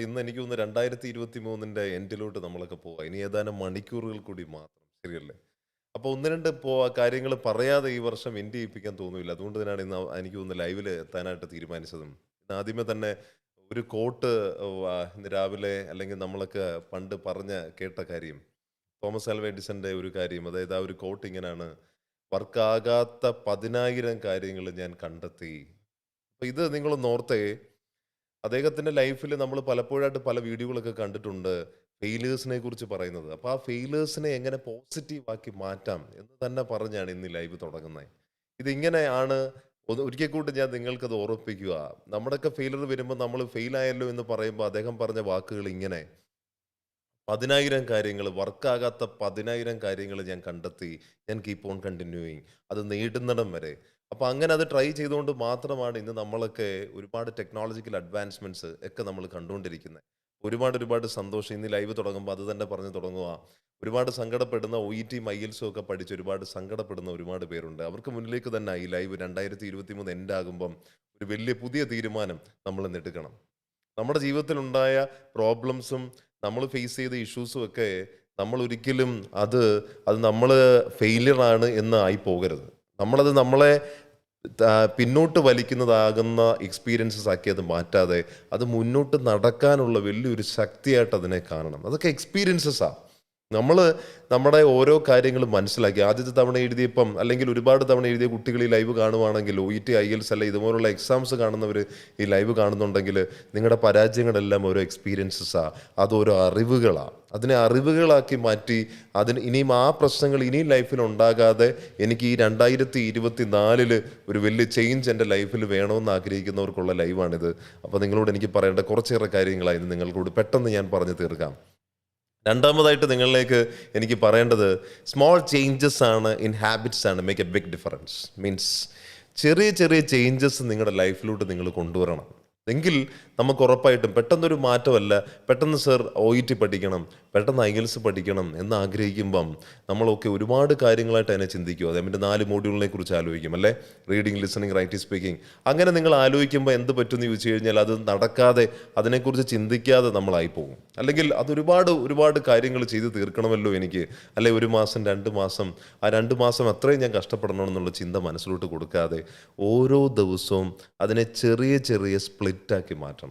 അപ്പോൾ ഇന്ന് എനിക്ക് തോന്നുന്നു രണ്ടായിരത്തി ഇരുപത്തി മൂന്നിന്റെ എൻഡിലോട്ട് നമ്മളൊക്കെ പോവാം. ഇനി ഏതാനും മണിക്കൂറുകൾ കൂടി മാത്രം. ശരിയല്ലേ? അപ്പോൾ ഒന്ന് രണ്ട് പോ കാര്യങ്ങൾ പറയാതെ ഈ വർഷം എൻഡ് ചെയ്യിപ്പിക്കാൻ തോന്നില്ല. അതുകൊണ്ട് തന്നെയാണ് ഇന്ന് എനിക്ക് തോന്നുന്നു ലൈവിൽ എത്താനായിട്ട് തീരുമാനിച്ചതും. ആദ്യമേ തന്നെ ഒരു കോട്ട് ഇന്ന് രാവിലെ അല്ലെങ്കിൽ നമ്മളൊക്കെ പണ്ട് പറഞ്ഞ കേട്ട കാര്യം തോമസ് ആൽവ എഡിസന്റെ ഒരു കാര്യം അതായത് ആ ഒരു കോട്ട് ഇങ്ങനെയാണ് വർക്കാകാത്ത പതിനായിരം കാര്യങ്ങൾ ഞാൻ കണ്ടെത്തി. അപ്പൊ ഇത് നിങ്ങളൊന്ന് ഓർത്തേ അദ്ദേഹത്തിന്റെ ലൈഫിൽ നമ്മൾ പലപ്പോഴായിട്ട് പല വീഡിയോകളൊക്കെ കണ്ടിട്ടുണ്ട് ഫെയിലേഴ്സിനെ കുറിച്ച് പറയുന്നത്. അപ്പോൾ ആ ഫെയിലേഴ്സിനെ എങ്ങനെ പോസിറ്റീവാക്കി മാറ്റാം എന്ന് തന്നെ പറഞ്ഞാണ് ഇന്ന് ലൈവ് തുടങ്ങുന്നത്. ഇതിങ്ങനെയാണ് ഒരിക്കൽ കൂട്ടി ഞാൻ നിങ്ങൾക്കത് ഓർമ്മിപ്പിക്കുക. നമ്മുടെയൊക്കെ ഫെയിലർ വരുമ്പോൾ നമ്മൾ ഫെയിൽ ആയല്ലോ എന്ന് പറയുമ്പോൾ അദ്ദേഹം പറഞ്ഞ വാക്കുകൾ ഇങ്ങനെ. പതിനായിരം കാര്യങ്ങൾ വർക്കാകാത്ത പതിനായിരം കാര്യങ്ങൾ ഞാൻ കണ്ടെത്തി ഞാൻ കീപ്പ് ഓൺ കണ്ടിന്യൂയിങ് അത് നേടുന്നിടം വരെ. അപ്പോൾ അങ്ങനെ അത് ട്രൈ ചെയ്തുകൊണ്ട് മാത്രമാണ് ഇന്ന് നമ്മളൊക്കെ ഒരുപാട് ടെക്നോളജിക്കൽ അഡ്വാൻസ്മെന്റ്സ് ഒക്കെ നമ്മൾ കണ്ടുകൊണ്ടിരിക്കുന്നത്. ഒരുപാട് ഒരുപാട് സന്തോഷം. ഇന്ന് ലൈവ് തുടങ്ങുമ്പോൾ അത് തന്നെ പറഞ്ഞ് തുടങ്ങുക. ഒരുപാട് സങ്കടപ്പെടുന്ന ഒ ഇ ടി മൈൽസും ഒക്കെ പഠിച്ച് ഒരുപാട് സങ്കടപ്പെടുന്ന ഒരുപാട് പേരുണ്ട്. അവർക്ക് മുന്നിലേക്ക് തന്നെ ഈ ലൈവ് രണ്ടായിരത്തി ഇരുപത്തി മൂന്ന് എൻഡ് ആകുമ്പം ഒരു വലിയ പുതിയ തീരുമാനം നമ്മൾ എടുക്കണം. നമ്മുടെ ജീവിതത്തിൽ ഉണ്ടായ പ്രോബ്ലംസും നമ്മൾ ഫേസ് ചെയ്ത ഇഷ്യൂസും ഒക്കെ നമ്മൾ ഒരിക്കലും അത് അത് നമ്മൾ ഫെയിലിയർ ആണ് എന്ന് ആയി പോകരുത്. നമ്മളത് നമ്മളെ പിന്നോട്ട് വലിക്കുന്നതാകുന്ന എക്സ്പീരിയൻസസ് ആക്കി അത് മാറ്റാതെ അത് മുന്നോട്ട് നടക്കാനുള്ള വലിയൊരു ശക്തിയായിട്ട് അതിനെ കാണണം. അതൊക്കെ എക്സ്പീരിയൻസസാണ് നമ്മൾ നമ്മുടെ ഓരോ കാര്യങ്ങളും മനസ്സിലാക്കി. ആദ്യത്തെ തവണ എഴുതിയപ്പം അല്ലെങ്കിൽ ഒരുപാട് തവണ എഴുതിയ കുട്ടികൾ ഈ ലൈവ് കാണുവാണെങ്കിൽ O E T IELTS അല്ല ഇതുപോലുള്ള എക്സാംസ് കാണുന്നവർ ഈ ലൈവ് കാണുന്നുണ്ടെങ്കിൽ നിങ്ങളുടെ പരാജയങ്ങളെല്ലാം ഓരോ എക്സ്പീരിയൻസസാണ് അതോരോ അറിവുകളാണ് അതിനെ അറിവുകളാക്കി മാറ്റി അതിന് ഇനിയും ആ പ്രശ്നങ്ങൾ ഇനിയും ലൈഫിൽ ഉണ്ടാകാതെ എനിക്ക് ഈ രണ്ടായിരത്തി ഇരുപത്തി നാലിൽ ഒരു വലിയ ചേഞ്ച് എന്റെ ലൈഫിൽ വേണമെന്ന് ആഗ്രഹിക്കുന്നവർക്കുള്ള ലൈവാണിത്. അപ്പോൾ നിങ്ങളോട് എനിക്ക് പറയേണ്ട കുറച്ചേറെ കാര്യങ്ങളായിരുന്നു നിങ്ങൾക്കോട് പെട്ടെന്ന് ഞാൻ പറഞ്ഞു തീർക്കാം. രണ്ടാമതായിട്ട് നിങ്ങളിലേക്ക് എനിക്ക് പറയേണ്ടത് സ്മോൾ ചേഞ്ചസ് ആണ് ഇൻ ഹാബിറ്റ്സ് ആണ് make a big difference means ചെറിയ ചെറിയ ചേഞ്ചസ് നിങ്ങളുടെ ലൈഫിലോട്ട് നിങ്ങൾ കൊണ്ടുവരണം. എങ്കിൽ നമുക്ക് ഉറപ്പായിട്ടും പെട്ടെന്നൊരു മാറ്റമല്ല പെട്ടെന്ന് സർ ഒ ഇ ടി പഠിക്കണം പെട്ടെന്ന് ഐഗൽസ് പഠിക്കണം എന്ന് ആഗ്രഹിക്കുമ്പം നമ്മളൊക്കെ ഒരുപാട് കാര്യങ്ങളായിട്ട് അതിനെ ചിന്തിക്കും. അതിന്റെ നാല് മോഡ്യൂളിനെ കുറിച്ച് ആലോചിക്കും അല്ലേ? റീഡിങ് ലിസണിങ് റൈറ്റിംഗ് സ്പീക്കിംഗ് അങ്ങനെ നിങ്ങൾ ആലോചിക്കുമ്പോൾ എന്ത് പറ്റുമെന്ന് ചോദിച്ചു കഴിഞ്ഞാൽ അത് നടക്കാതെ അതിനെക്കുറിച്ച് ചിന്തിക്കാതെ നമ്മളായി പോകും അല്ലെങ്കിൽ അത് ഒരുപാട് ഒരുപാട് കാര്യങ്ങൾ ചെയ്ത് തീർക്കണമല്ലോ എനിക്ക്. അല്ലെ ഒരു മാസം രണ്ട് മാസം ആ രണ്ട് മാസം അത്രയും ഞാൻ കഷ്ടപ്പെടണമെന്നുള്ള ചിന്ത മനസ്സിലോട്ട് കൊടുക്കാതെ ഓരോ ദിവസവും അതിനെ ചെറിയ ചെറിയ സ്പ്ലിറ്റാക്കി മാറ്റണം.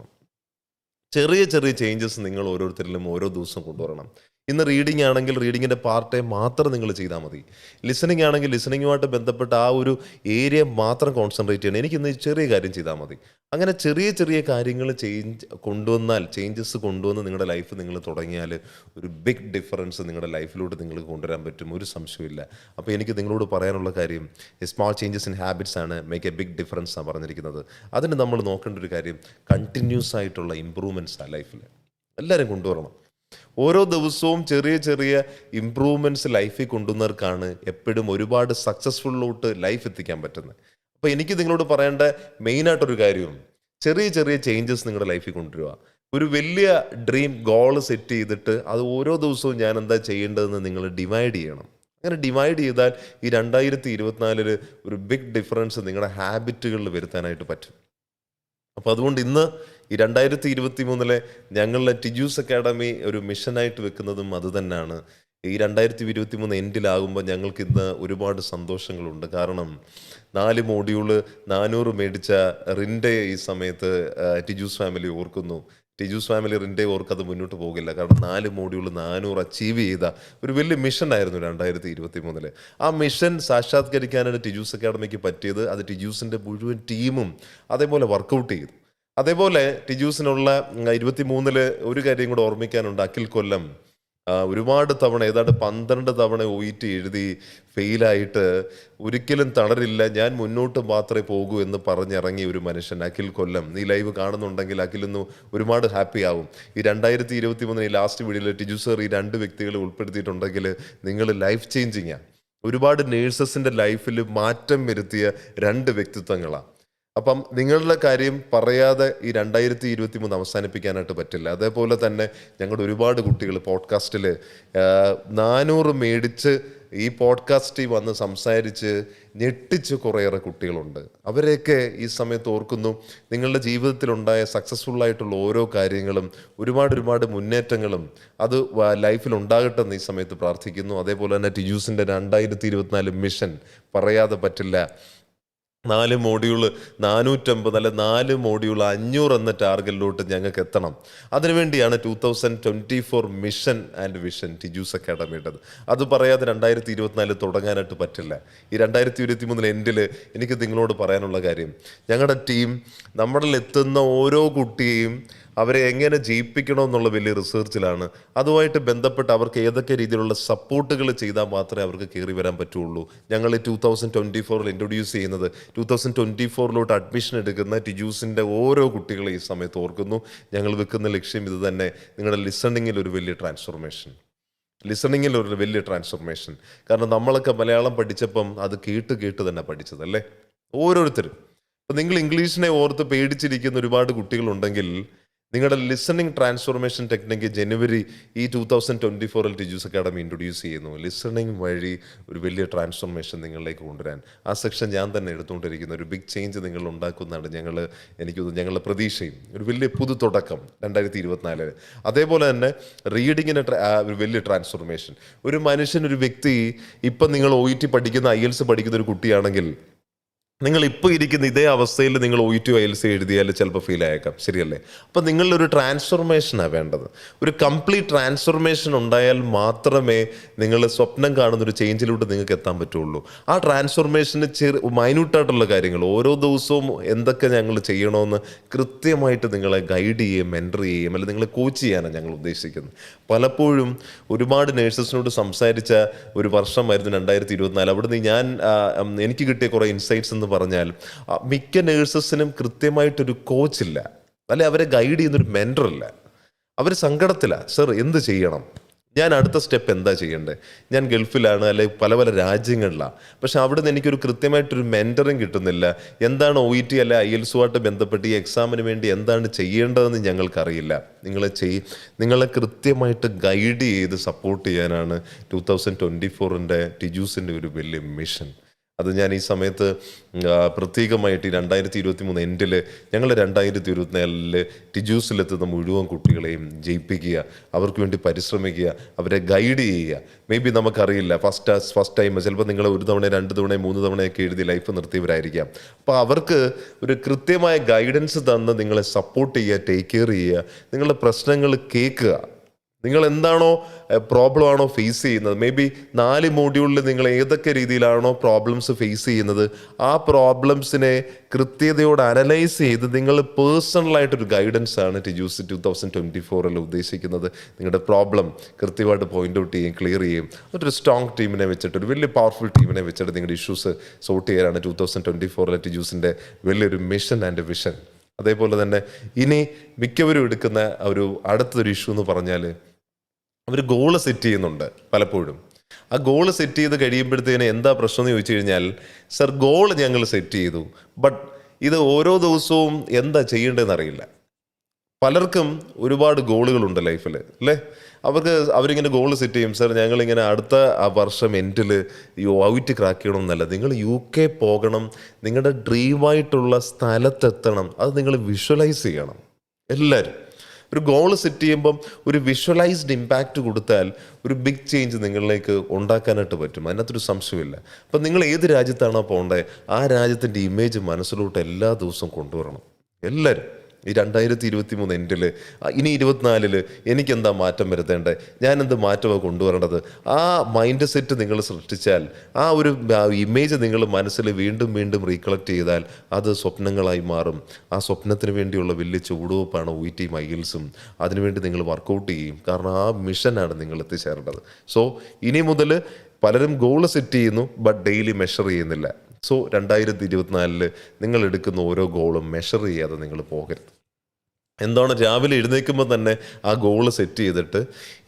ചെറിയ ചെറിയ ചേഞ്ചസ് നിങ്ങൾ ഓരോരുത്തരിലും ഓരോ ദിവസവും കൊണ്ടുവരണം. ഇന്ന് റീഡിംഗ് ആണെങ്കിൽ റീഡിങ്ങിന്റെ പാർട്ടേ മാത്രം നിങ്ങൾ ചെയ്താൽ മതി. ലിസണിങ് ആണെങ്കിൽ ലിസണിങ്ങുമായിട്ട് ബന്ധപ്പെട്ട ആ ഒരു ഏരിയ മാത്രം കോൺസെൻട്രേറ്റ് ചെയ്യണം. എനിക്കിന്ന് ചെറിയ കാര്യം ചെയ്താൽ മതി. അങ്ങനെ ചെറിയ ചെറിയ കാര്യങ്ങൾ ചേഞ്ച് കൊണ്ടുവന്നാൽ ചേഞ്ചസ് കൊണ്ടുവന്ന് നിങ്ങളുടെ ലൈഫ് നിങ്ങൾ തുടങ്ങിയാൽ ഒരു ബിഗ് ഡിഫറൻസ് നിങ്ങളുടെ ലൈഫിലോട്ട് നിങ്ങൾക്ക് കൊണ്ടുവരാൻ പറ്റും. ഒരു സംശയമില്ല അപ്പോൾ എനിക്ക് നിങ്ങളോട് പറയാനുള്ള കാര്യം സ്മാൾ ചേഞ്ചസ് ഇൻ ഹാബിറ്റ്സ് ആണ് മേക്ക് എ ബിഗ് ഡിഫറൻസ് ആണ് പറഞ്ഞിരിക്കുന്നത്. അതിന് നമ്മൾ നോക്കേണ്ട ഒരു കാര്യം കണ്ടിന്യൂസ് ആയിട്ടുള്ള ഇമ്പ്രൂവ്മെന്റ്സ് ആണ് ലൈഫിൽ എല്ലാവരും കൊണ്ടുവരണം. ഓരോ ദിവസവും ചെറിയ ചെറിയ ഇമ്പ്രൂവ്മെന്റ്സ് ലൈഫിൽ കൊണ്ടുവന്നവർക്കാണ് എപ്പോഴും ഒരുപാട് സക്സസ്ഫുള്ളിലോട്ട് ലൈഫ് എത്തിക്കാൻ പറ്റുന്നത്. അപ്പോൾ എനിക്ക് നിങ്ങളോട് പറയേണ്ട മെയിനായിട്ടൊരു കാര്യം ചെറിയ ചെറിയ ചേഞ്ചസ് നിങ്ങളുടെ ലൈഫിൽ കൊണ്ടുവരിക. ഒരു വലിയ ഡ്രീം ഗോൾ സെറ്റ് ചെയ്തിട്ട് അത് ഓരോ ദിവസവും ഞാൻ എന്താ ചെയ്യേണ്ടതെന്ന് നിങ്ങൾ ഡിവൈഡ് ചെയ്യണം. അങ്ങനെ ഡിവൈഡ് ചെയ്താൽ ഈ രണ്ടായിരത്തി ഇരുപത്തിനാലിൽ ഒരു ബിഗ് ഡിഫറൻസ് നിങ്ങളുടെ ഹാബിറ്റുകളിൽ വരുത്താനായിട്ട് പറ്റും. അപ്പോൾ അതുകൊണ്ട് ഇന്ന് ഈ രണ്ടായിരത്തി ഇരുപത്തി മൂന്നിലെ ഞങ്ങളുടെ ടിജൂസ് അക്കാഡമി ഒരു മിഷനായിട്ട് വെക്കുന്നതും അത് തന്നെയാണ്. ഈ രണ്ടായിരത്തി ഇരുപത്തി മൂന്ന് എൻഡിലാകുമ്പോൾ ഞങ്ങൾക്ക് ഇന്ന് ഒരുപാട് സന്തോഷങ്ങളുണ്ട്. കാരണം നാല് മോഡ്യൂൾ നാനൂറ് മേടിച്ച റിൻഡെ ഈ സമയത്ത് ടിജൂസ് ഫാമിലി ഓർക്കുന്നു. ടിജൂസ് ഫാമിലി റിന്റെ അത് മുന്നോട്ട് പോകില്ല. കാരണം നാല് മോഡ്യൂൾ നാനൂറ് അച്ചീവ് ചെയ്ത ഒരു വലിയ മിഷനായിരുന്നു രണ്ടായിരത്തി ഇരുപത്തി മൂന്നിൽ ആ മിഷൻ സാക്ഷാത്കരിക്കാനാണ് ടിജൂസ് അക്കാഡമിക്ക് പറ്റിയത്. അത് ടിജൂസിന്റെ മുഴുവൻ ടീമും അതേപോലെ വർക്കൗട്ട് ചെയ്തു. അതേപോലെ ടിജൂസിനുള്ള ഇരുപത്തി മൂന്നിൽ ഒരു കാര്യം കൂടെ ഓർമ്മിക്കാനുണ്ട്. അഖിൽ കൊല്ലം. ഒരുപാട് തവണ ഏതാണ്ട് പന്ത്രണ്ട് തവണ ഒ ഇ ടി എഴുതി ഫെയിലായിട്ട് ഒരിക്കലും തളരില്ല ഞാൻ മുന്നോട്ട് മാത്രമേ പോകൂ എന്ന് പറഞ്ഞിറങ്ങിയ ഒരു മനുഷ്യൻ അഖിൽ കൊല്ലം. നീ ലൈവ് കാണുന്നുണ്ടെങ്കിൽ അഖിൽ ഒന്ന് ഒരുപാട് ഹാപ്പി ആവും. ഈ രണ്ടായിരത്തി ഇരുപത്തി മൂന്നിന് ഈ ലാസ്റ്റ് വീഡിയോയിൽ ടിജു സർ ഈ രണ്ട് വ്യക്തികളെ ഉൾപ്പെടുത്തിയിട്ടുണ്ടെങ്കിൽ നിങ്ങൾ ലൈഫ് ചേഞ്ചിങ്ങാണ് ഒരുപാട് നേഴ്സസിന്റെ ലൈഫിൽ മാറ്റം വരുത്തിയ രണ്ട് വ്യക്തിത്വങ്ങളാണ് അപ്പം നിങ്ങളുടെ കാര്യം പറയാതെ ഈ രണ്ടായിരത്തി ഇരുപത്തി മൂന്ന് അവസാനിപ്പിക്കാനായിട്ട് പറ്റില്ല. അതേപോലെ തന്നെ ഞങ്ങളുടെ ഒരുപാട് കുട്ടികൾ പോഡ്കാസ്റ്റിൽ നാനൂറ് മേടിച്ച് ഈ പോഡ്കാസ്റ്റിൽ വന്ന് സംസാരിച്ച് ഞെട്ടിച്ച് കുറേയേറെ കുട്ടികളുണ്ട്. അവരെയൊക്കെ ഈ സമയത്ത് ഓർക്കുന്നു. നിങ്ങളുടെ ജീവിതത്തിലുണ്ടായ സക്സസ്ഫുൾ ആയിട്ടുള്ള ഓരോ കാര്യങ്ങളും ഒരുപാട് ഒരുപാട് മുന്നേറ്റങ്ങളും അത് ലൈഫിൽ ഉണ്ടാകട്ടെ എന്ന് ഈ സമയത്ത് പ്രാർത്ഥിക്കുന്നു. അതേപോലെ തന്നെ ടിജൂസിന്റെ രണ്ടായിരത്തി ഇരുപത്തിനാല് മിഷൻ പറയാതെ പറ്റില്ല. നാല് മോഡ്യൂൾ നാനൂറ്റമ്പത് അല്ല നാല് മോഡ്യൂൾ അഞ്ഞൂറ് എന്ന ടാർഗറ്റിലോട്ട് ഞങ്ങൾക്ക് എത്തണം. അതിനുവേണ്ടിയാണ് two thousand twenty four mission and vision Tiju's അക്കാഡമിയുടേത് അത് പറയാതെ രണ്ടായിരത്തി ഇരുപത്തിനാല് തുടങ്ങാനായിട്ട് പറ്റില്ല. ഈ രണ്ടായിരത്തി ഇരുപത്തി മൂന്നിൽ എൻഡിൽ എനിക്ക് നിങ്ങളോട് പറയാനുള്ള കാര്യം. ഞങ്ങളുടെ ടീം നമ്മളിൽ എത്തുന്ന ഓരോ കുട്ടിയെയും അവരെ എങ്ങനെ ജയിപ്പിക്കണമെന്നുള്ള വലിയ റിസർച്ചിലാണ്. അതുമായിട്ട് ബന്ധപ്പെട്ട് അവർക്ക് ഏതൊക്കെ രീതിയിലുള്ള സപ്പോർട്ടുകൾ ചെയ്താൽ മാത്രമേ അവർക്ക് കയറി വരാൻ പറ്റുള്ളൂ. ഞങ്ങൾ ടൂ തൗസൻഡ് ട്വന്റി ഫോറിൽ ഇൻട്രൊഡ്യൂസ് ചെയ്യുന്നത് ടൂ തൗസൻഡ് ട്വന്റി ഫോറിലോട്ട് അഡ്മിഷൻ എടുക്കുന്ന ടിജൂസിന്റെ ഓരോ കുട്ടികളെ ഈ സമയത്ത് ഓർക്കുന്നു. ഞങ്ങൾ വെക്കുന്ന ലക്ഷ്യം ഇത് തന്നെ നിങ്ങളുടെ ലിസണിങ്ങിൽ ഒരു വലിയ ട്രാൻസ്ഫോർമേഷൻ ലിസണിങ്ങിൽ ഒരു വലിയ ട്രാൻസ്ഫോർമേഷൻ കാരണം നമ്മളൊക്കെ മലയാളം പഠിച്ചപ്പം അത് കേട്ട് കേട്ട് തന്നെ പഠിച്ചതല്ലേ ഓരോരുത്തരും. അപ്പം നിങ്ങൾ ഇംഗ്ലീഷിനെ ഓർത്ത് പേടിച്ചിരിക്കുന്ന ഒരുപാട് കുട്ടികളുണ്ടെങ്കിൽ നിങ്ങളുടെ ലിസണിങ് ട്രാൻസ്ഫോർമേഷൻ ടെക്നിക്ക് ജനുവരി ഈ ടൂ തൗസൻഡ് ട്വന്റി ഫോറിൽ ടിജൂസ് അക്കാഡമി ഇൻട്രൊഡ്യൂസ് ചെയ്യുന്നു. ലിസണിങ് വഴി ഒരു വലിയ ട്രാൻസ്ഫോർമേഷൻ നിങ്ങളിലേക്ക് കൊണ്ടുവരാൻ. ആ സെക്ഷൻ ഞാൻ തന്നെ എടുത്തുകൊണ്ടിരിക്കുന്ന ഒരു ബിഗ് ചേഞ്ച് നിങ്ങൾ ഉണ്ടാക്കുന്നതാണ് ഞങ്ങൾ എനിക്ക് ഞങ്ങളുടെ പ്രതീക്ഷയും. ഒരു വലിയ പുതു തുടക്കം രണ്ടായിരത്തി ഇരുപത്തിനാലിൽ അതേപോലെ തന്നെ റീഡിങ്ങിന് ഒരു വലിയ ട്രാൻസ്ഫോർമേഷൻ ഒരു മനുഷ്യൻ ഒരു വ്യക്തി ഇപ്പം നിങ്ങൾ ഒ ഇ ടി പഠിക്കുന്ന ഐ എൽസ് പഠിക്കുന്ന ഒരു കുട്ടിയാണെങ്കിൽ നിങ്ങൾ ഇപ്പോൾ ഇരിക്കുന്ന ഇതേ അവസ്ഥയിൽ നിങ്ങൾ O T I L C എഴുതിയാൽ ചിലപ്പോൾ ഫീൽ ആയേക്കാം. ശരിയല്ലേ? അപ്പം നിങ്ങളിലൊരു ട്രാൻസ്ഫോർമേഷനാണ് വേണ്ടത്. ഒരു കംപ്ലീറ്റ് ട്രാൻസ്ഫോർമേഷൻ ഉണ്ടായാൽ മാത്രമേ നിങ്ങൾ സ്വപ്നം കാണുന്ന ഒരു ചേഞ്ചിലൂടെ നിങ്ങൾക്ക് എത്താൻ പറ്റുള്ളൂ. ആ ട്രാൻസ്ഫോർമേഷന് ചെറു മൈന്യൂട്ടായിട്ടുള്ള കാര്യങ്ങൾ ഓരോ ദിവസവും എന്തൊക്കെ ഞങ്ങൾ ചെയ്യണമെന്ന് കൃത്യമായിട്ട് നിങ്ങളെ ഗൈഡ് ചെയ്യുകയും മെന്റർ ചെയ്യുകയും അല്ലെങ്കിൽ നിങ്ങളെ കോച്ച് ചെയ്യാനാണ് ഞങ്ങൾ ഉദ്ദേശിക്കുന്നത്. പലപ്പോഴും ഒരുപാട് നേഴ്സസിനോട് സംസാരിച്ച ഒരു വർഷമായിരുന്നു രണ്ടായിരത്തി ഇരുപത്തിനാല്. അവിടുന്ന് ഞാൻ എനിക്ക് കിട്ടിയ കുറേ ഇൻസൈറ്റ്സ് എന്ന് പറഞ്ഞാൽ മിക്ക നേഴ്സസിനും കൃത്യമായിട്ടൊരു കോച്ചില്ല അല്ലെ അവരെ ഗൈഡ് ചെയ്യുന്നൊരു മെന്ററില്ല അവർ സങ്കടത്തിലാണ് സർ എന്ത് ചെയ്യണം? ഞാൻ അടുത്ത സ്റ്റെപ്പ് എന്താ ചെയ്യേണ്ടത് ഞാൻ ഗൾഫിലാണ് അല്ലെ പല പല രാജ്യങ്ങളിലാണ് പക്ഷെ അവിടെ നിന്ന് എനിക്കൊരു കൃത്യമായിട്ടൊരു മെന്ററിങ് കിട്ടുന്നില്ല. എന്താണ് ഒ ഇ ടി അല്ലെ ഐ എൽസുമായിട്ട് ബന്ധപ്പെട്ട് ഈ എക്സാമിന് വേണ്ടി എന്താണ് ചെയ്യേണ്ടതെന്ന് ഞങ്ങൾക്കറിയില്ല. നിങ്ങളെ ചെയ് നിങ്ങളെ കൃത്യമായിട്ട് ഗൈഡ് ചെയ്ത് സപ്പോർട്ട് ചെയ്യാനാണ് ടു തൗസൻഡ് ട്വന്റി ഫോറിന്റെ ടിജൂസിന്റെ ഒരു വലിയ മിഷൻ അത് ഞാൻ ഈ സമയത്ത് പ്രത്യേകമായിട്ട് ഈ രണ്ടായിരത്തി ഇരുപത്തി മൂന്ന് എൻഡിൽ ഞങ്ങൾ രണ്ടായിരത്തി ഇരുപത്തിനാലിൽ ടിജൂസിലെത്തുന്ന മുഴുവൻ കുട്ടികളെയും ജയിപ്പിക്കുക അവർക്ക് വേണ്ടി പരിശ്രമിക്കുക അവരെ ഗൈഡ് ചെയ്യുക. മേ ബി നമുക്കറിയില്ല ഫസ്റ്റ് ഫസ്റ്റ് ടൈം ചിലപ്പോൾ നിങ്ങൾ ഒരു തവണ രണ്ട് തവണ മൂന്ന് തവണയൊക്കെ എഴുതി ലൈഫ് നിർത്തിയവരായിരിക്കാം. അപ്പോൾ അവർക്ക് ഒരു കൃത്യമായ ഗൈഡൻസ് തന്ന് നിങ്ങളെ സപ്പോർട്ട് ചെയ്യുക ടേക്ക് കെയർ ചെയ്യുക നിങ്ങളുടെ പ്രശ്നങ്ങൾ കേൾക്കുക. നിങ്ങൾ എന്താണോ പ്രോബ്ലം ആണോ ഫേസ് ചെയ്യുന്നത്? മേ ബി നാല് മോഡ്യൂളിൽ നിങ്ങൾ ഏതൊക്കെ രീതിയിലാണോ പ്രോബ്ലംസ് ഫേസ് ചെയ്യുന്നത് ആ പ്രോബ്ലംസിനെ കൃത്യതയോട് അനലൈസ് ചെയ്ത് നിങ്ങൾ പേഴ്സണലായിട്ടൊരു ഗൈഡൻസ് ആണ് ടിജൂസ് ടു തൗസൻഡ് ട്വന്റി ഫോറിൽ ഉദ്ദേശിക്കുന്നത്. നിങ്ങളുടെ പ്രോബ്ലം കൃത്യമായിട്ട് പോയിന്റ് ഔട്ട് ചെയ്യും ക്ലിയർ ചെയ്യും എന്നിട്ടൊരു സ്ട്രോങ് ടീമിനെ വെച്ചിട്ട് ഒരു വലിയ പവർഫുൾ ടീമിനെ വെച്ചിട്ട് നിങ്ങളുടെ ഇഷ്യൂസ് സോർട്ട് ചെയ്യാനാണ് ടു തൗസൻഡ് ട്വന്റി ഫോറിലെ ടിജൂസിന്റെ വലിയൊരു മിഷൻ ആൻഡ് വിഷൻ അതേപോലെ തന്നെ ഇനി മിക്കവരും എടുക്കുന്ന ഒരു അടുത്തൊരു ഇഷ്യൂ എന്ന് പറഞ്ഞാൽ അവർ ഗോൾ സെറ്റ് ചെയ്യുന്നുണ്ട് പലപ്പോഴും. ആ ഗോൾ സെറ്റ് ചെയ്ത് കഴിയുമ്പോഴത്തേന് എന്താ പ്രശ്നം എന്ന് ചോദിച്ചു കഴിഞ്ഞാൽ സർ ഗോൾ ഞങ്ങൾ സെറ്റ് ചെയ്തു. ബട്ട് ഇത് ഓരോ ദിവസവും എന്താ ചെയ്യേണ്ടതെന്ന് അറിയില്ല. പലർക്കും ഒരുപാട് ഗോളുകളുണ്ട് ലൈഫിൽ അല്ലേ? അവർക്ക് അവരിങ്ങനെ ഗോൾ സെറ്റ് ചെയ്യും. സർ ഞങ്ങളിങ്ങനെ അടുത്ത ആ വർഷം എൻഡിൽ ഔറ്റ് ക്രാക്ക് ചെയ്യണമെന്നല്ല. നിങ്ങൾ യു കെ പോകണം. നിങ്ങളുടെ ഡ്രീമായിട്ടുള്ള സ്ഥലത്തെത്തണം. അത് നിങ്ങൾ വിഷ്വലൈസ് ചെയ്യണം. എല്ലാവരും ഒരു ഗോൾ സെറ്റ് ചെയ്യുമ്പം ഒരു വിഷ്വലൈസ്ഡ് ഇമ്പാക്റ്റ് കൊടുത്താൽ ഒരു ബിഗ് ചേഞ്ച് നിങ്ങളിലേക്ക് ഉണ്ടാക്കാനായിട്ട് പറ്റും. അതിനകത്തൊരു സംശയമില്ല അപ്പം നിങ്ങൾ ഏത് രാജ്യത്താണോ പോകേണ്ടത് ആ രാജ്യത്തിന്റെ ഇമേജ് മനസ്സിലോട്ട് എല്ലാ ദിവസവും കൊണ്ടുവരണം. എല്ലാവരും. ഈ രണ്ടായിരത്തി ഇരുപത്തി മൂന്ന് എൻഡിൽ ഇനി ഇരുപത്തിനാലിൽ എനിക്കെന്താ മാറ്റം വരുത്തേണ്ടത് ഞാൻ എന്ത് മാറ്റമാണ് കൊണ്ടുവരേണ്ടത്? ആ മൈൻഡ് സെറ്റ് നിങ്ങൾ സൃഷ്ടിച്ചാൽ ആ ഒരു ഇമേജ് നിങ്ങൾ മനസ്സിൽ വീണ്ടും വീണ്ടും റീകളക്ട് ചെയ്താൽ അത് സ്വപ്നങ്ങളായി മാറും. ആ സ്വപ്നത്തിന് വേണ്ടിയുള്ള വലിയ ചുവടുവെപ്പാണ് ഒ ടി മൈൽസും അതിനുവേണ്ടി നിങ്ങൾ വർക്കൗട്ട് ചെയ്യും. കാരണം ആ മിഷനാണ് നിങ്ങൾ എത്തിച്ചേരേണ്ടത്. സോ ഇനി മുതൽ പലരും ഗോൾ സെറ്റ് ചെയ്യുന്നു ബട്ട് ഡെയിലി മെഷർ ചെയ്യുന്നില്ല. സോ രണ്ടായിരത്തി ഇരുപത്തിനാലിൽ നിങ്ങൾ എടുക്കുന്ന ഓരോ ഗോളും മെഷർ ചെയ്യാതെ നിങ്ങൾ പോകരുത്. എന്താണ് രാവിലെ എഴുന്നേൽക്കുമ്പോൾ തന്നെ ആ ഗോൾ സെറ്റ് ചെയ്തിട്ട്?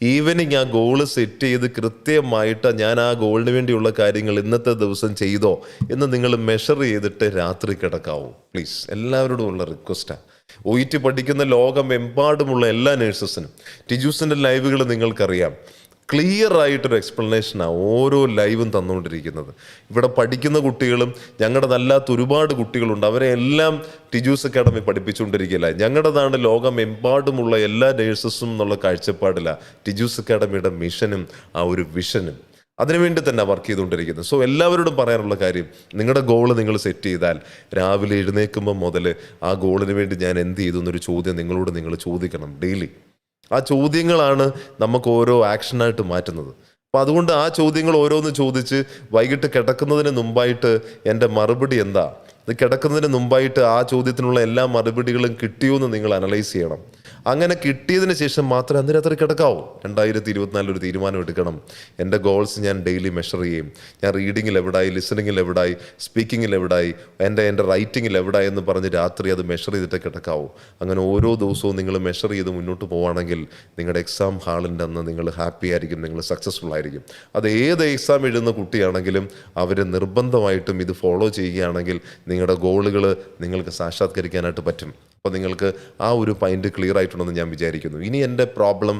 ഈവനിങ് ആ ഗോൾ സെറ്റ് ചെയ്ത് കൃത്യമായിട്ട് ഞാൻ ആ ഗോളിന് വേണ്ടിയുള്ള കാര്യങ്ങൾ ഇന്നത്തെ ദിവസം ചെയ്തോ എന്ന് നിങ്ങൾ മെഷർ ചെയ്തിട്ട് രാത്രി കിടക്കാവൂ. പ്ലീസ് എല്ലാവരോടും ഉള്ള റിക്വസ്റ്റാണ് ഒയിറ്റ് പഠിക്കുന്ന പഠിക്കുന്ന ലോകമെമ്പാടുമുള്ള എല്ലാ നേഴ്സസിനും ടിജൂസിന്റെ ലൈവുകൾ നിങ്ങൾക്കറിയാം. ക്ലിയർ ആയിട്ടൊരു എക്സ്പ്ലനേഷനാണ് ഓരോ ലൈവും തന്നുകൊണ്ടിരിക്കുന്നത്. ഇവിടെ പഠിക്കുന്ന കുട്ടികളും ഞങ്ങളുടെ നല്ലാത്ത ഒരുപാട് കുട്ടികളുണ്ട്. അവരെ എല്ലാം ടിജൂസ് അക്കാഡമി പഠിപ്പിച്ചുകൊണ്ടിരിക്കില്ല ഞങ്ങളുടേതാണ് ലോകമെമ്പാടുമുള്ള എല്ലാ നേഴ്സസും എന്നുള്ള കാഴ്ചപ്പാടില്ല ടിജൂസ് അക്കാഡമിയുടെ മിഷനും ആ ഒരു വിഷനും അതിനുവേണ്ടി തന്നെ വർക്ക് ചെയ്തുകൊണ്ടിരിക്കുന്നത്. സോ എല്ലാവരോടും പറയാനുള്ള കാര്യം നിങ്ങളുടെ ഗോൾ നിങ്ങൾ സെറ്റ് ചെയ്താൽ രാവിലെ എഴുന്നേൽക്കുമ്പോൾ മുതൽ ആ ഗോളിന് വേണ്ടി ഞാൻ എന്ത് ചെയ്തു എന്നൊരു ചോദ്യം നിങ്ങളോട് നിങ്ങൾ ചോദിക്കണം ഡെയിലി ആ ചോദ്യങ്ങളാണ് നമുക്ക് ഓരോ ആക്ഷനായിട്ട് മാറ്റുന്നത്. അപ്പം അതുകൊണ്ട് ആ ചോദ്യങ്ങൾ ഓരോന്ന് ചോദിച്ച് വൈകിട്ട് കിടക്കുന്നതിന് മുമ്പായിട്ട് എന്റെ മറുപടി എന്താ? ഇത് കിടക്കുന്നതിന് മുമ്പായിട്ട് ആ ചോദ്യത്തിനുള്ള എല്ലാ മറുപടികളും കിട്ടിയോ എന്ന് നിങ്ങൾ അനലൈസ് ചെയ്യണം. അങ്ങനെ കിട്ടിയതിന് ശേഷം മാത്രമേ അന്ന് രാത്രി കിടക്കാവൂ. രണ്ടായിരത്തി ഇരുപത്തിനാലിൽ ഒരു തീരുമാനം എടുക്കണം എന്റെ ഗോൾസ് ഞാൻ ഡെയിലി മെഷർ ചെയ്യും. ഞാൻ റീഡിങ്ങിൽ എവിടായി ലിസണിങ്ങിൽ എവിടായി സ്പീക്കിങ്ങിൽ എവിടായി എന്റെ എന്റെ റൈറ്റിങ്ങിൽ എവിടായി എന്ന് പറഞ്ഞ് രാത്രി അത് മെഷർ ചെയ്തിട്ട് കിടക്കാവൂ. അങ്ങനെ ഓരോ ദിവസവും നിങ്ങൾ മെഷർ ചെയ്ത് മുന്നോട്ട് പോവുകയാണെങ്കിൽ നിങ്ങളുടെ എക്സാം ഹാളിന്റെ അന്ന് നിങ്ങൾ ഹാപ്പി ആയിരിക്കും നിങ്ങൾ സക്സസ്ഫുൾ ആയിരിക്കും. അത് ഏത് എക്സാം എഴുതുന്ന കുട്ടിയാണെങ്കിലും അവർ നിർബന്ധമായിട്ടും ഇത് ഫോളോ ചെയ്യുകയാണെങ്കിൽ നിങ്ങളുടെ ഗോളുകൾ നിങ്ങൾക്ക് സാക്ഷാത്കരിക്കാനായിട്ട് പറ്റും. അപ്പോൾ നിങ്ങൾക്ക് ആ ഒരു പോയിന്റ് ക്ലിയർ ആയിട്ടുണ്ടെന്ന് ഞാൻ വിചാരിക്കുന്നു. ഇനി എന്റെ പ്രോബ്ലം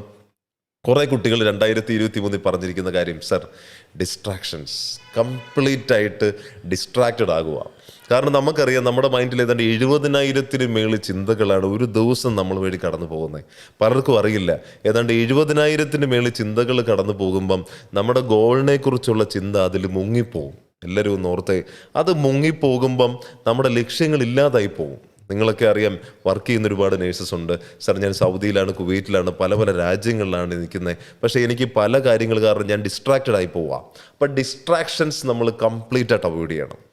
കുറേ കുട്ടികൾ രണ്ടായിരത്തി ഇരുപത്തി മൂന്നിൽ പറഞ്ഞിരിക്കുന്ന കാര്യം സർ ഡിസ്ട്രാക്ഷൻസ് കംപ്ലീറ്റ് ആയിട്ട് ഡിസ്ട്രാക്റ്റഡ് ആകുക. കാരണം നമുക്കറിയാം നമ്മുടെ മൈൻഡിൽ ഏതാണ്ട് എഴുപതിനായിരത്തിന് മേളിൽ ചിന്തകളാണ് ഒരു ദിവസം നമ്മൾ വഴി കടന്നു പോകുന്നത്. പലർക്കും അറിയില്ല. ഏതാണ്ട് എഴുപതിനായിരത്തിന് മേളിൽ ചിന്തകൾ കടന്നു പോകുമ്പം നമ്മുടെ ഗോളിനെ കുറിച്ചുള്ള ചിന്ത അതിൽ മുങ്ങിപ്പോകും എല്ലാവരും ഒന്ന് ഓർത്തേ അത് മുങ്ങിപ്പോകുമ്പം നമ്മുടെ ലക്ഷ്യങ്ങൾ ഇല്ലാതായി പോകും. നിങ്ങളൊക്കെ അറിയാം വർക്ക് ചെയ്യുന്ന ഒരുപാട് നേഴ്സസ് ഉണ്ട്. സാർ ഞാൻ സൗദിയിലാണ് കുവൈറ്റിലാണ് പല പല രാജ്യങ്ങളിലാണ് നിൽക്കുന്നത്. പക്ഷേ എനിക്ക് പല കാര്യങ്ങൾ കാരണം ഞാൻ ഡിസ്ട്രാക്റ്റഡ് ആയി പോവാം. അപ്പം ഡിസ്ട്രാക്ഷൻസ് നമ്മൾ കംപ്ലീറ്റ് ആയിട്ട് അവോയ്ഡ് ചെയ്യണം.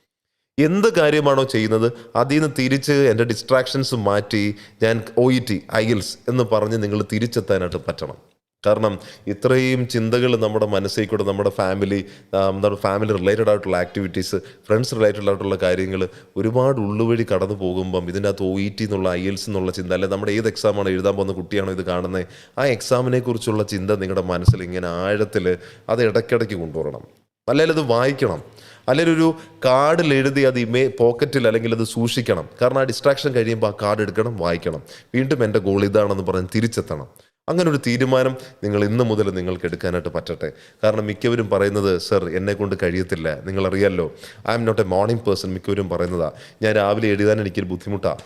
എന്ത് കാര്യമാണോ ചെയ്യുന്നത് അതിൽ നിന്ന് തിരിച്ച് എന്റെ ഡിസ്ട്രാക്ഷൻസ് മാറ്റി ഞാൻ ഒ ഇ ടി ഐൽസ് എന്ന് പറഞ്ഞ് നിങ്ങൾ തിരിച്ചെത്താനായിട്ട് പറ്റണം. കാരണം ഇത്രയും ചിന്തകൾ നമ്മുടെ മനസ്സിൽ കൂടെ നമ്മുടെ ഫാമിലി നമ്മുടെ ഫാമിലി റിലേറ്റഡ് ആയിട്ടുള്ള ആക്ടിവിറ്റീസ് ഫ്രണ്ട്സ് റിലേറ്റഡ് ആയിട്ടുള്ള കാര്യങ്ങൾ ഒരുപാട് ഉള്ളുവഴി കടന്നു പോകുമ്പം ഇതിന്റെ അകത്ത് ഒ ഇ ടി എന്നുള്ള ഐ എൽസ് എന്നുള്ള ചിന്ത അല്ലെ നമ്മുടെ ഏത് എക്സാമാണ് എഴുതാൻ പോകുന്ന കുട്ടിയാണോ ഇത് കാണുന്നത് ആ എക്സാമിനെ കുറിച്ചുള്ള ചിന്ത നിങ്ങളുടെ മനസ്സിൽ ഇങ്ങനെ ആഴത്തിൽ അത് ഇടയ്ക്കിടയ്ക്ക് കൊണ്ടുവരണം. അല്ലെങ്കിൽ അത് വായിക്കണം. അല്ലെങ്കിൽ ഒരു കാർഡിൽ എഴുതി അത് ഇമേ പോക്കറ്റിൽ അല്ലെങ്കിൽ അത് സൂക്ഷിക്കണം. കാരണം ആ ഡിസ്ട്രാക്ഷൻ കഴിയുമ്പോൾ ആ കാർഡ് എടുക്കണം വായിക്കണം. വീണ്ടും എന്റെ ഗോൾ ഇതാണെന്ന് പറഞ്ഞ് തിരിച്ചെത്തണം. അങ്ങനെ ഒരു തീരുമാനം നിങ്ങൾ ഇന്ന് മുതൽ നിങ്ങൾക്ക് എടുക്കാനായിട്ട് പറ്റട്ടെ. കാരണം മിക്കവരും പറയുന്നത് സർ എന്നെ കൊണ്ട് കഴിയത്തില്ല. നിങ്ങളറിയാലോ I am not a morning person മിക്കവരും പറയുന്നതാ ഞാൻ രാവിലെ എഴുതാൻ എനിക്കൊരു ബുദ്ധിമുട്ടാണ്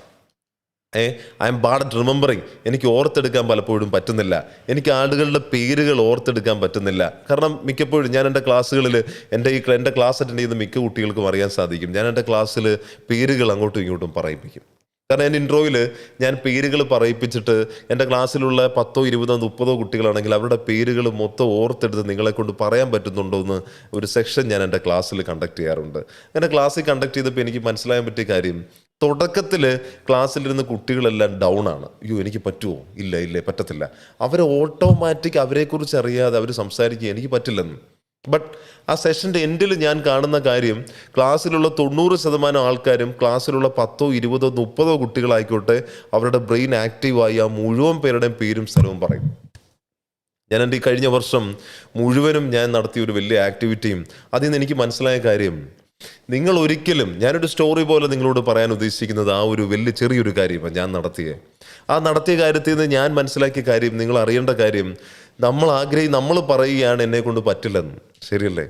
ഏ I am bad at remembering എനിക്ക് ഓർത്തെടുക്കാൻ പലപ്പോഴും പറ്റുന്നില്ല. എനിക്ക് ആളുകളുടെ പേരുകൾ ഓർത്തെടുക്കാൻ പറ്റുന്നില്ല. കാരണം മിക്കപ്പോഴും ഞാൻ എന്റെ ക്ലാസ്സുകളിൽ എന്റെ ഈ എന്റെ ക്ലാസ് അറ്റൻഡ് ചെയ്യുന്ന മിക്ക കുട്ടികൾക്കും അറിയാൻ സാധിക്കും. ഞാൻ എന്റെ ക്ലാസ്സിൽ പേരുകൾ അങ്ങോട്ടും ഇങ്ങോട്ടും പറയിപ്പിക്കും. കാരണം എന്റെ ഇൻട്രോയിൽ ഞാൻ പേരുകൾ പറയിപ്പിച്ചിട്ട് എന്റെ ക്ലാസ്സിലുള്ള പത്തോ ഇരുപതോ മുപ്പതോ കുട്ടികളാണെങ്കിൽ അവരുടെ പേരുകൾ മൊത്തം ഓർത്തെടുത്ത് നിങ്ങളെ കൊണ്ട് പറയാൻ പറ്റുന്നുണ്ടോ എന്ന് ഒരു സെക്ഷൻ ഞാൻ എന്റെ ക്ലാസ്സിൽ കണ്ടക്ട് ചെയ്യാറുണ്ട്. അങ്ങനെ ക്ലാസ്സിൽ കണ്ടക്ട് ചെയ്തപ്പോൾ എനിക്ക് മനസ്സിലാക്കാൻ പറ്റിയ കാര്യം തുടക്കത്തിൽ ക്ലാസ്സിലിരുന്ന കുട്ടികളെല്ലാം ഡൗൺ ആണ്. അയ്യോ എനിക്ക് പറ്റുമോ? ഇല്ല ഇല്ല പറ്റത്തില്ല. അവർ ഓട്ടോമാറ്റിക് അവരെക്കുറിച്ച് അറിയാതെ അവർ സംസാരിക്കുക എനിക്ക് പറ്റില്ലെന്ന്. ബട്ട് ആ സെഷന്റെ എൻഡിൽ ഞാൻ കാണുന്ന കാര്യം ക്ലാസ്സിലുള്ള തൊണ്ണൂറ് ശതമാനം ആൾക്കാരും ക്ലാസ്സിലുള്ള പത്തോ ഇരുപതോ മുപ്പതോ കുട്ടികളായിക്കോട്ടെ അവരുടെ ബ്രെയിൻ ആക്റ്റീവായി ആ മുഴുവൻ പേരുടെയും പേരും സ്ഥലവും പറയും. ഞാൻ എന്റെ ഈ കഴിഞ്ഞ വർഷം മുഴുവനും ഞാൻ നടത്തിയ ഒരു വലിയ ആക്ടിവിറ്റിയും അതിൽ നിന്ന് എനിക്ക് മനസ്സിലായ കാര്യം നിങ്ങൾ ഒരിക്കലും ഞാനൊരു സ്റ്റോറി പോലെ നിങ്ങളോട് പറയാൻ ഉദ്ദേശിക്കുന്നത് ആ ഒരു വലിയ ചെറിയൊരു കാര്യമാണ് ഞാൻ നടത്തിയത് ആ നടത്തിയ കാര്യത്തിൽ നിന്ന് ഞാൻ മനസ്സിലാക്കിയ കാര്യം നിങ്ങൾ അറിയേണ്ട കാര്യം നമ്മൾ ആഗ്രഹി നമ്മൾ പറയുകയാണ് എന്നെ കൊണ്ട് പറ്റില്ലെന്ന്. ശരിയല്ലേ?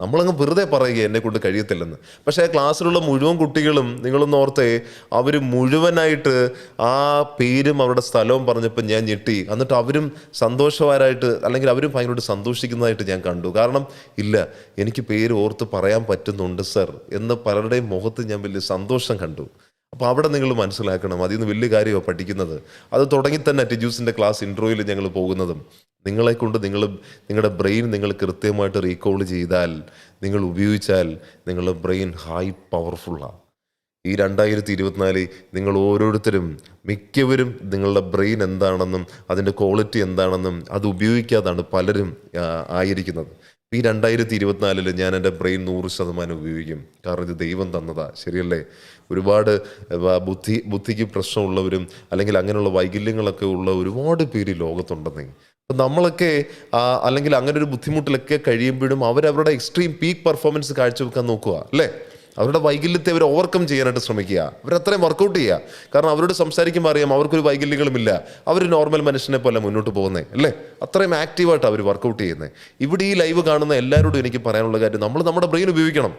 നമ്മളങ്ങ് വെറുതെ പറയുക എന്നെ കൊണ്ട് കഴിയത്തില്ലെന്ന്. പക്ഷേ ക്ലാസ്സിലുള്ള മുഴുവൻ കുട്ടികളും നിങ്ങളൊന്ന് ഓർത്തേ അവർ മുഴുവനായിട്ട് ആ പേരും അവരുടെ സ്ഥലവും പറഞ്ഞപ്പോൾ ഞാൻ ഞെട്ടി. എന്നിട്ട് അവരും സന്തോഷവാരായിട്ട് അല്ലെങ്കിൽ അവരും ഭയങ്കരമായിട്ട് സന്തോഷിക്കുന്നതായിട്ട് ഞാൻ കണ്ടു. കാരണം ഇല്ല എനിക്ക് പേര് ഓർത്ത് പറയാൻ പറ്റുന്നുണ്ട് സർ. എന്ന് പലരുടെയും മുഖത്ത് ഞാൻ വലിയ സന്തോഷം കണ്ടു. അപ്പോൾ അവിടെ നിങ്ങൾ മനസ്സിലാക്കണം അതിൽ നിന്ന് വലിയ കാര്യമാണ് പഠിക്കുന്നത്. അത് തുടങ്ങി തന്നെ ടിജൂസിന്റെ ക്ലാസ് ഇൻട്രോയിൽ ഞങ്ങൾ പോകുന്നതും. നിങ്ങളെ കൊണ്ട് നിങ്ങൾ നിങ്ങളുടെ ബ്രെയിൻ നിങ്ങൾ കൃത്യമായിട്ട് റീകോൾ ചെയ്താൽ നിങ്ങൾ ഉപയോഗിച്ചാൽ നിങ്ങളുടെ ബ്രെയിൻ ഹൈ പവർഫുള്ളാണ് ഈ രണ്ടായിരത്തി ഇരുപത്തിനാല് നിങ്ങൾ ഓരോരുത്തരും മിക്കവരും നിങ്ങളുടെ ബ്രെയിൻ എന്താണെന്നും അതിന്റെ ക്വാളിറ്റി എന്താണെന്നും അത് ഉപയോഗിക്കാതാണ് പലരും ആയിരിക്കുന്നത്. ഈ രണ്ടായിരത്തി ഇരുപത്തിനാലിൽ ഞാൻ എന്റെ ബ്രെയിൻ നൂറ് ശതമാനം ഉപയോഗിക്കും. കാരണം ഇത് ദൈവം തന്നതാ. ശരിയല്ലേ? ഒരുപാട് ബുദ്ധി ബുദ്ധിക്ക് പ്രശ്നമുള്ളവരും അല്ലെങ്കിൽ അങ്ങനെയുള്ള വൈകല്യങ്ങളൊക്കെ ഉള്ള ഒരുപാട് പേര് ലോകത്തുണ്ടെന്നേ. അപ്പം നമ്മളൊക്കെ അല്ലെങ്കിൽ അങ്ങനെ ഒരു ബുദ്ധിമുട്ടിലൊക്കെ കഴിയുമ്പോഴും അവരവരുടെ എക്സ്ട്രീം പീക്ക് പെർഫോമൻസ് കാഴ്ചവെക്കാൻ നോക്കുക. അല്ലേ? അവരുടെ വൈകല്യത്തെ അവർ ഓവർകം ചെയ്യാനായിട്ട് ശ്രമിക്കുക. അവരത്രയും വർക്കൗട്ട് ചെയ്യുക. കാരണം അവരോട് സംസാരിക്കുമ്പോൾ അറിയാം അവർക്കൊരു വൈകല്യങ്ങളുമില്ല അവർ നോർമൽ മനുഷ്യനെ പോലെ മുന്നോട്ട് പോകുന്നത് അല്ലേ? അത്രയും ആക്റ്റീവായിട്ട് അവർ വർക്കൗട്ട് ചെയ്യുന്നത് ഇവിടെ ഈ ലൈവ് കാണുന്ന എല്ലാവരോടും എനിക്ക് പറയാനുള്ള കാര്യം നമ്മൾ നമ്മുടെ ബ്രെയിൻ ഉപയോഗിക്കണം.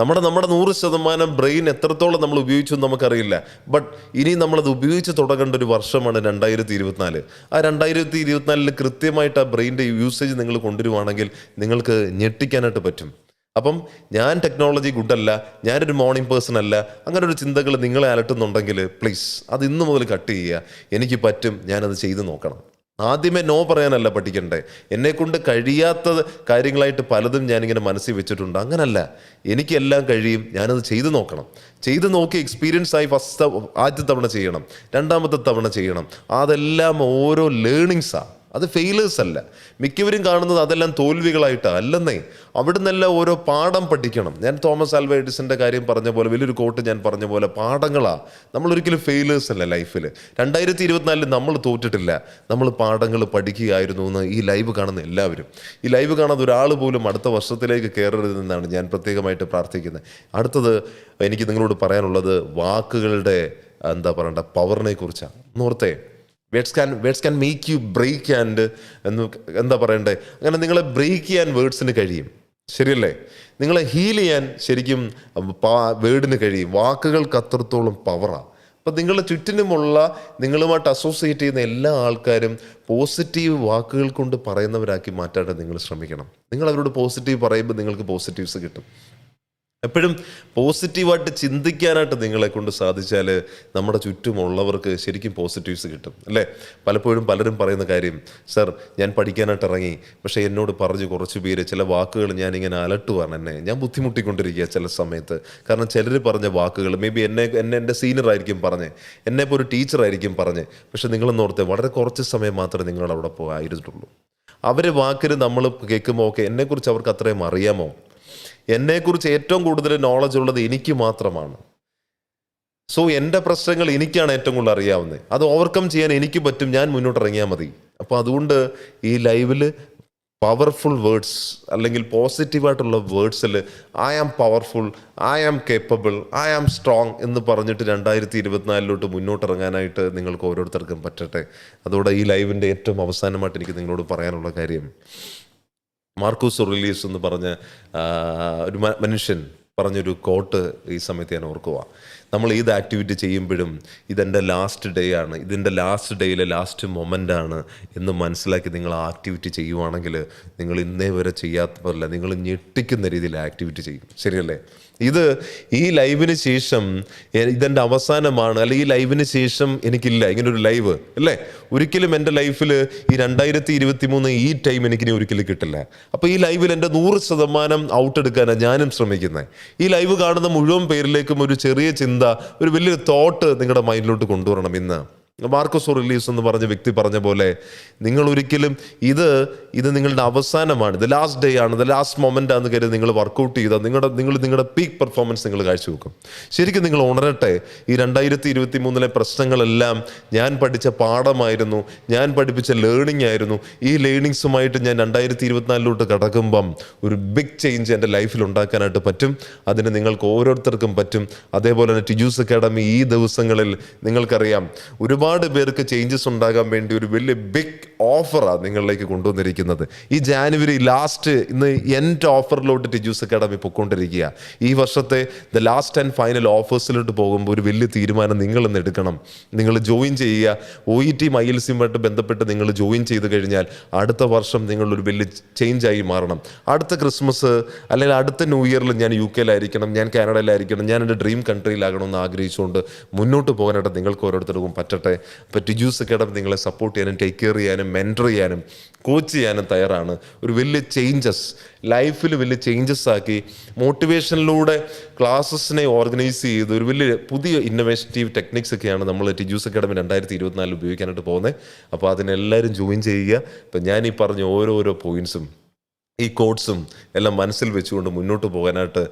നമ്മുടെ നമ്മുടെ നൂറ് ശതമാനം ബ്രെയിൻ എത്രത്തോളം നമ്മൾ ഉപയോഗിച്ചു നമുക്കറിയില്ല. ബട്ട് ഇനി നമ്മളത് ഉപയോഗിച്ച് തുടങ്ങേണ്ട ഒരു വർഷമാണ് രണ്ടായിരത്തി ഇരുപത്തിനാല് ആ രണ്ടായിരത്തി ഇരുപത്തിനാലിൽ കൃത്യമായിട്ട് ആ ബ്രെയിന്റെ യൂസേജ് നിങ്ങൾ കൊണ്ടുവരുവാണെങ്കിൽ നിങ്ങൾക്ക് ഞെട്ടിക്കാനായിട്ട് പറ്റും. അപ്പം ഞാൻ ടെക്നോളജി ഗുഡല്ല ഞാനൊരു മോർണിംഗ് പേഴ്സൺ അല്ല അങ്ങനെ ഒരു ചിന്തകൾ നിങ്ങളെ അലട്ടുന്നുണ്ടെങ്കിൽ പ്ലീസ് അത് ഇന്ന് മുതൽ കട്ട് ചെയ്യുക. എനിക്ക് പറ്റും ഞാനത് ചെയ്തു നോക്കണം. ആദ്യമേ നോ പറയാനല്ല പഠിക്കണ്ടേ. എന്നെക്കൊണ്ട് കഴിയാത്ത കാര്യങ്ങളായിട്ട് പലതും ഞാനിങ്ങനെ മനസ്സിൽ വെച്ചിട്ടുണ്ട്. അങ്ങനല്ല. എനിക്കെല്ലാം കഴിയും ഞാനത് ചെയ്തു നോക്കണം. ചെയ്തു നോക്കി എക്സ്പീരിയൻസ് ആയി ഫസ്റ്റ് ആദ്യ തവണ ചെയ്യണം. രണ്ടാമത്തെ തവണ ചെയ്യണം. അതെല്ലാം ഓരോ ലേണിങ്സാണ് അത് ഫെയിലേഴ്സ് അല്ല. മിക്കവരും കാണുന്നത് അതെല്ലാം തോൽവികളായിട്ടാണ് അല്ലെന്നേ അവിടെ നിന്നെല്ലാം ഓരോ പാഠം പഠിക്കണം. ഞാൻ തോമസ് ആൽവ എഡിസിന്റെ കാര്യം പറഞ്ഞ പോലെ വലിയൊരു കോട്ട് ഞാൻ പറഞ്ഞ പോലെ പാഠങ്ങളാണ് നമ്മൾ ഒരിക്കലും ഫെയിലേഴ്സ് അല്ല ലൈഫിൽ രണ്ടായിരത്തി ഇരുപത്തിനാലിൽ നമ്മൾ തോറ്റിട്ടില്ല. നമ്മൾ പാഠങ്ങൾ പഠിക്കുകയായിരുന്നു എന്ന് ഈ ലൈവ് കാണുന്ന എല്ലാവരും. ഈ ലൈവ് കാണാത്ത ഒരാൾ പോലും അടുത്ത വർഷത്തിലേക്ക് കയറരുതെന്നാണ് ഞാൻ പ്രത്യേകമായിട്ട് പ്രാർത്ഥിക്കുന്നത്. അടുത്തത് എനിക്ക് നിങ്ങളോട് പറയാനുള്ളത് വാക്കുകളുടെ എന്താ പറയണ്ട പവറിനെ കുറിച്ചാണ്. ഓർത്തേ words can words can make you break and എന്ന് എന്താ പറയണ്ടേ? അങ്ങനെ നിങ്ങളെ ബ്രേക്ക് ചെയ്യാൻ വേർഡ്സിന് കഴിയും. ശരിയല്ലേ? നിങ്ങളെ ഹീൽ ചെയ്യാൻ ശരിക്കും വേർഡിന് കഴിയും. വാക്കുകൾക്ക് അത്രത്തോളം പവറാണ് അപ്പം നിങ്ങളുടെ ചുറ്റിനുമുള്ള നിങ്ങളുമായിട്ട് അസോസിയേറ്റ് ചെയ്യുന്ന എല്ലാ ആൾക്കാരും പോസിറ്റീവ് വാക്കുകൾ കൊണ്ട് പറയുന്നവരാക്കി മാറ്റാനായിട്ട് നിങ്ങൾ ശ്രമിക്കണം. നിങ്ങൾ അവരോട് പോസിറ്റീവ് പറയുമ്പോൾ നിങ്ങൾക്ക് പോസിറ്റീവ്സ് കിട്ടും. എപ്പോഴും പോസിറ്റീവായിട്ട് ചിന്തിക്കാനായിട്ട് നിങ്ങളെ കൊണ്ട് സാധിച്ചാൽ നമ്മുടെ ചുറ്റുമുള്ളവർക്ക് ശരിക്കും പോസിറ്റീവ്സ് കിട്ടും അല്ലേ? പലപ്പോഴും പലരും പറയുന്ന കാര്യം സർ ഞാൻ പഠിക്കാനായിട്ട് ഇറങ്ങി പക്ഷേ എന്നോട് പറഞ്ഞ് കുറച്ച് പേര് ചില വാക്കുകൾ ഞാൻ ഇങ്ങനെ അലട്ടുവാണ് എന്നെ. ഞാൻ ബുദ്ധിമുട്ടിക്കൊണ്ടിരിക്കുക ചില സമയത്ത്. കാരണം ചിലർ പറഞ്ഞ വാക്കുകൾ മേ ബി എന്നെ എന്നെ എന്റെ സീനിയർ ആയിരിക്കും പറഞ്ഞ് എന്നെ ഇപ്പോൾ ഒരു ടീച്ചറായിരിക്കും പറഞ്ഞ് പക്ഷേ നിങ്ങളെന്ന് ഓർത്ത് വളരെ കുറച്ച് സമയം മാത്രമേ നിങ്ങൾ അവിടെ പോകായിരുന്നുള്ളൂ. അവർ വാക്കിന് നമ്മൾ കേൾക്കുമ്പോൾ ഓക്കെ എന്നെക്കുറിച്ച് അവർക്ക് അത്രയും അറിയാമോ? എന്നെക്കുറിച്ച് ഏറ്റവും കൂടുതൽ നോളജ് ഉള്ളത് എനിക്ക് മാത്രമാണ്. സോ എന്റെ പ്രശ്നങ്ങൾ എനിക്കാണ് ഏറ്റവും കൂടുതൽ അറിയാവുന്നത്. അത് ഓവർകം ചെയ്യാൻ എനിക്ക് പറ്റും ഞാൻ മുന്നോട്ട് ഇറങ്ങിയാൽ മതി. അപ്പോൾ അതുകൊണ്ട് ഈ ലൈവിൽ പവർഫുൾ വേർഡ്സ് അല്ലെങ്കിൽ പോസിറ്റീവായിട്ടുള്ള വേർഡ്സിൽ I am powerful I am capable I am strong എന്ന് പറഞ്ഞിട്ട് രണ്ടായിരത്തി ഇരുപത്തിനാലിലോട്ട് മുന്നോട്ട് ഇറങ്ങാനായിട്ട് നിങ്ങൾക്ക് ഓരോരുത്തർക്കും പറ്റട്ടെ. അതോടെ ഈ ലൈവിന്റെ ഏറ്റവും അവസാനമായിട്ട് എനിക്ക് നിങ്ങളോട് പറയാനുള്ള കാര്യം മാർക്കൂസ് റിലീസ് എന്ന് പറഞ്ഞ ഒരു മനുഷ്യൻ പറഞ്ഞൊരു കോട്ട് ഈ സമയത്ത് ഞാൻ ഓർക്കുക നമ്മൾ ഏത് ആക്ടിവിറ്റി ചെയ്യുമ്പോഴും ഇതെന്റെ ലാസ്റ്റ് ഡേ ആണ് ഇതിന്റെ ലാസ്റ്റ് ഡേയിലെ ലാസ്റ്റ് മൊമെന്റ് ആണ് എന്ന് മനസ്സിലാക്കി നിങ്ങൾ ആ ആക്ടിവിറ്റി ചെയ്യുവാണെങ്കിൽ നിങ്ങൾ ഇന്നേ വരെ ചെയ്യാത്ത പോലെ നിങ്ങൾ ഞെട്ടിക്കുന്ന രീതിയിൽ ആക്ടിവിറ്റി ചെയ്യും. ശരിയല്ലേ? ഇത് ഈ ലൈവിന് ശേഷം ഇതെന്റെ അവസാനമാണ്. അല്ലെങ്കിൽ ഈ ലൈവിന് ശേഷം എനിക്കില്ല. ഇങ്ങനെ ഒരു ലൈവ് അല്ലേ? ഒരിക്കലും എന്റെ ലൈഫിൽ ഈ രണ്ടായിരത്തി ഇരുപത്തി മൂന്ന് ഈ ടൈം എനിക്ക് ഇനി ഒരിക്കലും കിട്ടില്ല. അപ്പോൾ ഈ ലൈവിൽ എന്റെ നൂറ് ശതമാനം ഔട്ട് എടുക്കാനാണ് ഞാനും ശ്രമിക്കുന്നത് ഈ ലൈവ് കാണുന്ന മുഴുവൻ പേരിലേക്കും ഒരു ചെറിയ ചിന്ത ഒരു വലിയൊരു തോട്ട് നിങ്ങളുടെ മൈൻഡിലോട്ട് കൊണ്ടുവരണം ഇന്ന്. മാർക്കസ് റിലീസ് എന്ന് പറഞ്ഞ വ്യക്തി പറഞ്ഞ പോലെ നിങ്ങൾ ഒരിക്കലും ഇത് ഇത് നിങ്ങളുടെ അവസാനമാണ് ഇത് ലാസ്റ്റ് ഡേ ആണ് ഇത് ലാസ്റ്റ് മൊമെന്റ് ആണെന്ന് കരുതി നിങ്ങൾ വർക്കൗട്ട് ചെയ്താൽ നിങ്ങളുടെ നിങ്ങൾ നിങ്ങളുടെ പീക്ക് പെർഫോമൻസ് നിങ്ങൾ കാഴ്ചവെക്കും. ശരിക്കും നിങ്ങൾ ഉണരട്ടെ ഈ രണ്ടായിരത്തി ഇരുപത്തി മൂന്നിലെ പ്രശ്നങ്ങളെല്ലാം ഞാൻ പഠിച്ച പാഠമായിരുന്നു ഞാൻ പഠിപ്പിച്ച ലേണിംഗ് ആയിരുന്നു. ഈ ലേണിങ്സുമായിട്ട് ഞാൻ രണ്ടായിരത്തി ഇരുപത്തിനാലിലോട്ട് കടക്കുമ്പം ഒരു ബിഗ് ചേഞ്ച് എന്റെ ലൈഫിൽ ഉണ്ടാക്കാനായിട്ട് പറ്റും. അതിന് നിങ്ങൾക്ക് ഓരോരുത്തർക്കും പറ്റും. അതേപോലെ തന്നെ ടിജൂസ് അക്കാഡമി ഈ ദിവസങ്ങളിൽ നിങ്ങൾക്കറിയാം ഒരുപാട് പേർക്ക് ചേഞ്ചസ് ഉണ്ടാകാൻ വേണ്ടി ഒരു വലിയ ബിഗ് ഓഫറാണ് നിങ്ങളിലേക്ക് കൊണ്ടുവന്നിരിക്കുന്നത്. ഈ ജാനുവരി ലാസ്റ്റ് ഇന്ന് എൻഡ് ഓഫറിലോട്ട് ടിജൂസ് അക്കാഡമി പൊയ്ക്കൊണ്ടിരിക്കുക. ഈ വർഷത്തെ ദ ലാസ്റ്റ് ആൻഡ് ഫൈനൽ ഓഫേഴ്സിലോട്ട് പോകുമ്പോൾ ഒരു വലിയ തീരുമാനം നിങ്ങൾ ഇന്ന് എടുക്കണം. നിങ്ങൾ ജോയിൻ ചെയ്യുക. ഒ ഇ ടി ഐ എൽ സിയുമായിട്ട് ബന്ധപ്പെട്ട് നിങ്ങൾ ജോയിൻ ചെയ്ത് കഴിഞ്ഞാൽ അടുത്ത വർഷം നിങ്ങൾ ഒരു വലിയ ചേഞ്ചായി മാറണം. അടുത്ത ക്രിസ്മസ് അല്ലെങ്കിൽ അടുത്ത ന്യൂ ഇയറിൽ ഞാൻ യു കെയിലായിരിക്കണം ഞാൻ കാനഡയിലായിരിക്കണം ഞാൻ എന്റെ ഡ്രീം കൺട്രിയിലാകണമെന്ന് ആഗ്രഹിച്ചുകൊണ്ട് മുന്നോട്ട് പോകാനായിട്ട് നിങ്ങൾക്ക് ഓരോരുത്തർക്കും പറ്റട്ടെ. അപ്പോൾ ടിജൂസ് അക്കാഡമി നിങ്ങളെ സപ്പോർട്ട് ചെയ്യാനും ടേക്ക് കെയർ ചെയ്യാനും മെന്റർ ചെയ്യാനും കോച്ച് ചെയ്യാനും തയ്യാറാണ്. ഒരു വലിയ ചേഞ്ചസ് ലൈഫിൽ വലിയ ചേഞ്ചസ് ആക്കി മോട്ടിവേഷനിലൂടെ ക്ലാസ്സസിനെ ഓർഗനൈസ് ചെയ്ത് ഒരു വലിയ പുതിയ ഇന്നോവേറ്റീവ് ടെക്നിക്സ് ഒക്കെയാണ് നമ്മൾ ടിജൂസ് അക്കാഡമി രണ്ടായിരത്തി ഇരുപത്തിനാലിൽ ഉപയോഗിക്കാനായിട്ട് പോകുന്നത്. അപ്പോൾ അതിനെല്ലാവരും ജോയിൻ ചെയ്യുക. ഇപ്പം ഞാൻ ഈ പറഞ്ഞ ഓരോരോ പോയിന്റ്സും ഈ കോഡ്സും എല്ലാം മനസ്സിൽ വെച്ചുകൊണ്ട് മുന്നോട്ട് പോകാനായിട്ട്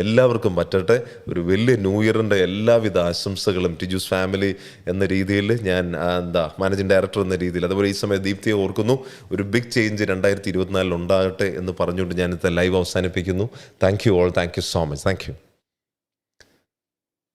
എല്ലാവർക്കും പറ്റട്ടെ. ഒരു വലിയ ന്യൂ ഇയറിന്റെ എല്ലാവിധ ആശംസകളും ടിജൂസ് ഫാമിലി എന്ന രീതിയിൽ ഞാൻ എന്താ മാനേജിംഗ് ഡയറക്ടർ എന്ന രീതിയിൽ. അതുപോലെ ഈ സമയം ദീപ്തിയെ ഓർക്കുന്നു. ഒരു ബിഗ് ചേഞ്ച് രണ്ടായിരത്തി ഇരുപത്തിനാലിൽ ഉണ്ടാകട്ടെ എന്ന് പറഞ്ഞുകൊണ്ട് ഞാൻ ഇന്നത്തെ ലൈവ് അവസാനിപ്പിക്കുന്നു. Thank you all thank you so much thank you